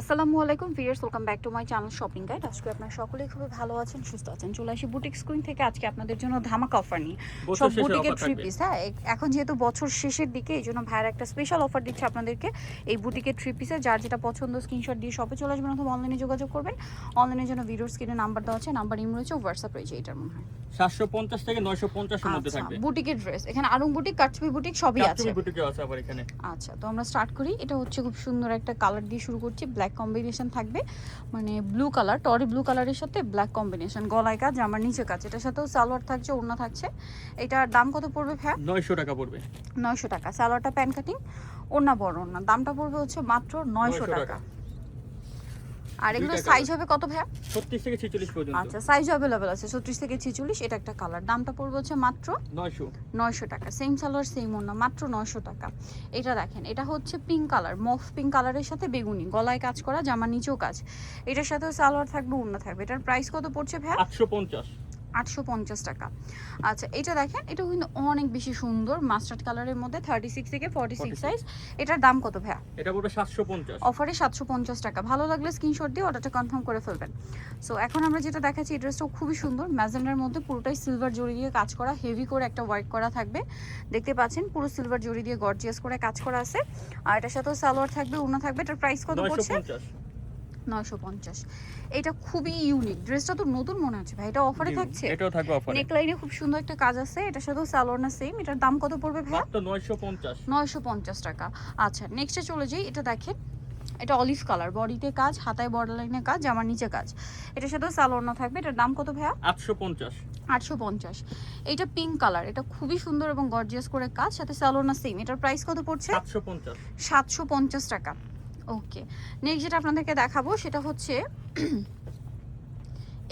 আসসালামু আলাইকুম viewers welcome back to my channel shopping guide. আজকে আপনারা সকলেই খুবই ভালো আছেন সুস্থ আছেন। চলে আসি বুটিক স্ক্রিন থেকে আজকে আপনাদের জন্য ধামাকা অফার নিয়ে। সব বুটিকের থ্রি পিস হ্যাঁ এখন যেহেতু বছর শেষের দিকে এই জন্য ভাইয়ের একটা স্পেশাল অফার দিচ্ছে আপনাদেরকে। এই বুটিকের থ্রি পিসে যার যেটা পছন্দ স্ক্রিনশট দিয়ে শপে চলে আসবেন অথবা অনলাইনে যোগাযোগ করবেন। অনলাইনের জন্য ভিডিওর স্ক্রিনে নাম্বার দেওয়া আছে নাম্বার ইম রয়েছে হোয়াটসঅ্যাপ রয়েছে এটার মনে হয় সাতশো পঞ্চাশ থেকে নয়শো পঞ্চাশের মধ্যে আচ্ছা থাকবে। বুটিকের ড্রেস এখানে আরং বুটিক কাটছবি বুটিক সবই আছে। কাপচুপি বুটিকে আছে আবার এখানে। আচ্ছা তো আমরা স্টার্ট করি। এটা হচ্ছে খুব সুন্দর একটা কালার দিয়ে শুরু করছি ব্ল্যাক কম্বিনেশন থাকবে। মানে ব্লু কালার টরি ব্লু কালারের সাথে ব্ল্যাক কম্বিনেশন গলায় কাজ আমার নিচে কাজ। এটার সাথেও সালোয়ার থাকছে ওড়না থাকছে। এটার দাম কত পড়বে ভ্যা নয়শো টাকা পড়বে। নয়শো টাকা। সালোয়ারটা প্যান কাটিং ওড়না বড় ওড়না। দামটা পড়বে হচ্ছে মাত্র নয়শো 900 টাকা। টাকা। আর এগুলো সাইজ হবে কত ভাইয়া? 36 থেকে ছেচল্লিশ পর্যন্ত। আচ্ছা সাইজ अवेलेबल আছে। ছত্রিশ থেকে ছেচল্লিশ এটা একটা কালার দামটা পড়বে হচ্ছে মাত্র নয়শো। নয়শো টাকা। সেম সালোয়ার সেম ওড়না মাত্র নয়শো টাকা। এটা দেখেন এটা হচ্ছে পিঙ্ক কালার মফ পিঙ্ক কালারের সাথে বেগুনি গলায় কাজ করা জামা নিচেও কাজ। এটার সাথেও সালোয়ার থাকবে অন্য থাকবে। এটার প্রাইস কত পড়ছে ভাইয়া? আটশো পঞ্চাশ। আটশো পঞ্চাশ টাকা। আচ্ছা এটা দেখেন এটা কিন্তু অনেক বেশি সুন্দর মাস্টার্ড কালারের মধ্যে থার্টি সিক্স থেকে ফর্টি সিক্স 46 সাইজ এটার দাম কত ভাইয়া? এটা পড়বে সাতশো পঞ্চাশ। অফারে সাতশো পঞ্চাশ টাকা। ভালো লাগলে স্ক্রিনশট দিয়ে অর্ডারটা কনফার্ম করে ফেলবেন। সো এখন আমরা যেটা দেখাচ্ছি এই ড্রেসটাও খুবই সুন্দর। ম্যাজেন্ডার মধ্যে পুরোটাই সিলভার জড়ি দিয়ে কাজ করা হেভি করে একটা ওয়ার্ক করা থাকবে। দেখতে পাচ্ছেন পুরো সিলভার জড়ি দিয়ে গর্জিয়াস করে কাজ করা আছে। আর এটার সাথেও সালোয়ার থাকবে উনা থাকবে। এটার প্রাইস কত পড়ছে? নয়শো পঞ্চাশ। এটা খুবই ইউনিক ড্রেসটা তো নতুন মনে হচ্ছে ভাই এটা অফারে থাকছে? এটাও থাকবে অফারে নেকলাইনে খুব সুন্দর একটা কাজ আছে এটার সাথেও সালোয়ার না সেম এটার দাম কত পড়বে ভাই মাত্র নয়শো পঞ্চাশ। নয়শো পঞ্চাশ টাকা। আচ্ছা নেক্সটে চলে যাই এটা দেখেন। এটা অলিভ কালার বডিতে কাজ হাতায় বর্ডার লাইনে কাজ জামার নিচে কাজ। এটার সাথেও সালোয়ার না থাকবে এটার দাম কত ভাইয়া? আটশো পঞ্চাশ। আটশো পঞ্চাশ। এটা পিঙ্ক কালার এটা খুবই সুন্দর এবং গর্জিয়াস করে কাজ সাথে সালোয়ার না সেম এটার প্রাইস কত পড়ছে? সাতশো পঞ্চাশ। সাতশো পঞ্চাশ টাকা। ওকে নেক্সট যেটা আপনাদেরকে দেখাবো সেটা হচ্ছে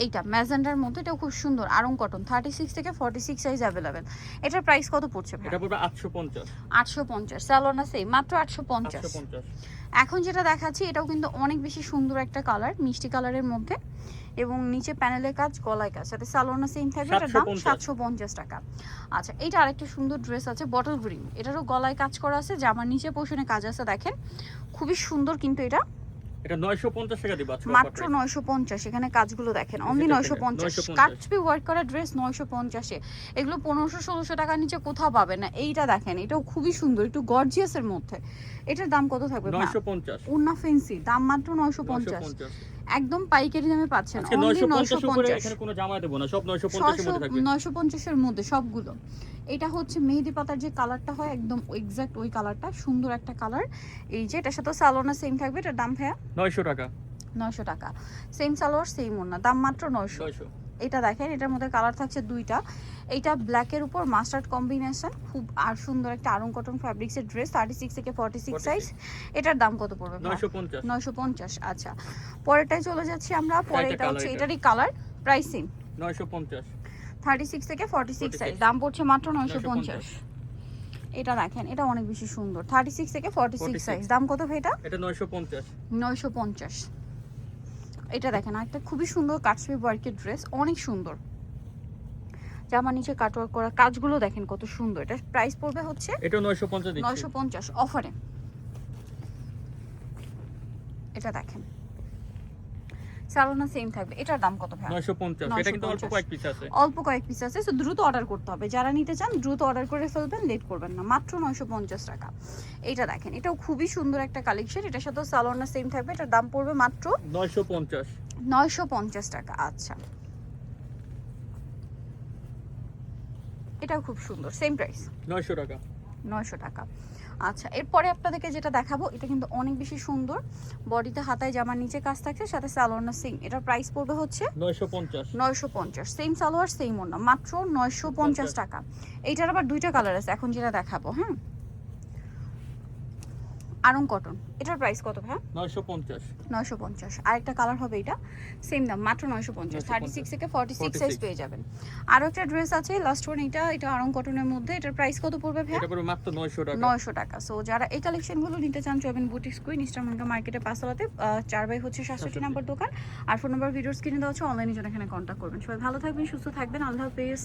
এইটা ম্যাজেন্ডার মধ্যে এটা খুব সুন্দর আরং কটন থার্টি সিক্স থেকে ফর্টি সিক্স সাইজ অ্যাভেলেবেল এটার প্রাইস কত পড়ছে এটা পড়বে আটশো পঞ্চাশ। আটশো পঞ্চাশ না মাত্র আটশো পঞ্চাশ। এখন যেটা দেখাচ্ছি এটাও কিন্তু অনেক বেশি সুন্দর একটা কালার মিষ্টি কালারের মধ্যে। এবং নিচে প্যানেলের কাজ গলায় কাজ সাথে সালোনা সেম থাকবে এটার দাম 750 সাতশো পঞ্চাশ টাকা। আচ্ছা এটা আরেকটা সুন্দর ড্রেস আছে বটল গ্রিন এটারও গলায় কাজ করা আছে জামার নিচে পোষণে কাজ আছে দেখেন। খুবই সুন্দর কিন্তু এটা। এটা নয়শো পঞ্চাশ টাকা দিবা মাত্র এখানে কাজগুলো দেখেন অনলি নয়শো পঞ্চাশ। 950 কাটছবি ওয়ার্ক করা ড্রেস নয়শো পঞ্চাশে। এগুলো পনেরোশো ষোলোশো টাকার নিচে কোথাও পাবে না। এইটা দেখেন এটাও খুবই সুন্দর একটু গর্জিয়াসের মধ্যে। এটার দাম কত থাকবে মা? নয়শো পঞ্চাশ। উন্না ফেন্সি দাম মাত্র নয়শো নয়শো পঞ্চাশ পঞ্চাশ। একদম পাইকারি দামে পাচ্ছেন। অনলি নয়শো নয়শো পঞ্চাশ উপরে পঞ্চাশ। এখানে কোনো জামা দেব না সব 950 এর মধ্যে থাকবে। 950 এর মধ্যে সবগুলো। এটা হচ্ছে মেহেদি পাতার যে কালারটা হয় একদম এক্স্যাক্ট ওই কালারটা সুন্দর একটা কালার। এই যে এটার সাথে সালোনা সেম থাকবে এটার দাম ভাইয়া? নয়শো টাকা। নয়শো টাকা। সেম সালোয়ার সেম ওনা দাম মাত্র নয়শো। নয়শো। এটা দেখেন এটার মধ্যে কালার থাকছে দুইটা। এইটা ব্ল্যাকের উপর মাস্টার্ড কম্বিনেশন খুব আর সুন্দর একটা আরং কটন ফ্যাব্রিক্সের ড্রেস থার্টি সিক্স থেকে ফর্টি সিক্স সাইজ এটার দাম কত পড়বে নয়শো পঞ্চাশ। আচ্ছা। পরেরটায় চলে যাচ্ছি আমরা পরে এটা হচ্ছে এটারই কালার প্রাইসিং নয়শো পঞ্চাশ। থার্টি সিক্স থেকে ফর্টি সিক্স সাইজ দাম পড়ছে মাত্র নয়শো পঞ্চাশ। এটা দেখেন এটা অনেক বেশি সুন্দর। থার্টি সিক্স থেকে ফর্টি সিক্স সাইজ দাম কত ভাই এটা? এটা নয়শো পঞ্চাশ। নয়শো পঞ্চাশ। এটা দেখেন একটা খুবই সুন্দর কাশ্মীর ওয়ার্কের ড্রেস অনেক সুন্দর। জামার নিচে কাটওয়ার্ক করা কাজগুলো দেখেন কত সুন্দর। এটা প্রাইস পড়বে হচ্ছে এটা নয়শো পঞ্চাশ দিচ্ছি। নয়শো পঞ্চাশ অফারে এটা দেখেন। সালোনা সেম থাকবে। এটার দাম কত ভাই? নয়শো পঞ্চাশ। এটা কিন্তু অল্প কয়েক পিস আছে। অল্প কয়েক পিস আছে তো দ্রুত অর্ডার করতে হবে। যারা নিতে চান দ্রুত অর্ডার করে ফেলবেন লেট করবেন না। মাত্র নয়শো পঞ্চাশ টাকা। এটা দেখেন এটাও খুবই সুন্দর একটা কালেকশন এটার সাথে সালোনা সেম থাকবে। এটার দাম পড়বে মাত্র নয়শো পঞ্চাশ। নয়শো পঞ্চাশ টাকা আচ্ছা। এটাও খুব সুন্দর সেম প্রাইস নয়শো টাকা। নয়শো টাকা। আচ্ছা এরপরে আপনাদেরকে যেটা দেখাবো এটা কিন্তু অনেক বেশি সুন্দর। বডিতে হাতায় জামার নিচে কাজ থাকছে সাথে সালোয়ার সিং সেম এটার প্রাইস পড়বে হচ্ছে নয়শো পঞ্চাশ। নয়শো পঞ্চাশ। সেম সালোয়ার সেম ওনা মাত্র নয়শো পঞ্চাশ টাকা। এইটার আবার দুইটা কালার আছে এখন যেটা দেখাবো হ্যাঁ? আরং কটন। এটার প্রাইস কত ভাই নয়শো পঞ্চাশ। নয়শো পঞ্চাশ। আরেকটা কালার হবে এটা। সেম দাম মাত্র নয়শো পঞ্চাশ। 950 থার্টি সিক্স থেকে ফর্টি সিক্স সাইজ পেয়ে যাবেন। আরও একটা ড্রেস আছে লাস্ট ওয়ান এটা এটা আরং কটনের মধ্যে। এটার প্রাইস কত পড়বে ভাই এটা পড়বে মাত্র নয়শো টাকা। নয়শো টাকা। সো যারা এই কালেকশনগুলো নিতে চান চবেন বুটিক্স কুইন ইস্টারমঙ্গা মার্কেটে পাঁচতলাতে চার বাই হচ্ছে সাতষট্টি সাতষট্টি। নাম্বার দোকান। আর ফোন নাম্বার ভিডিওস কিনে দেওয়া হচ্ছে অনলাইনে জন্য এখানে কন্ট্যাক্ট করবেন। সবাই ভালো থাকবেন সুস্থ থাকবেন। আল্লাহ হাফেজ।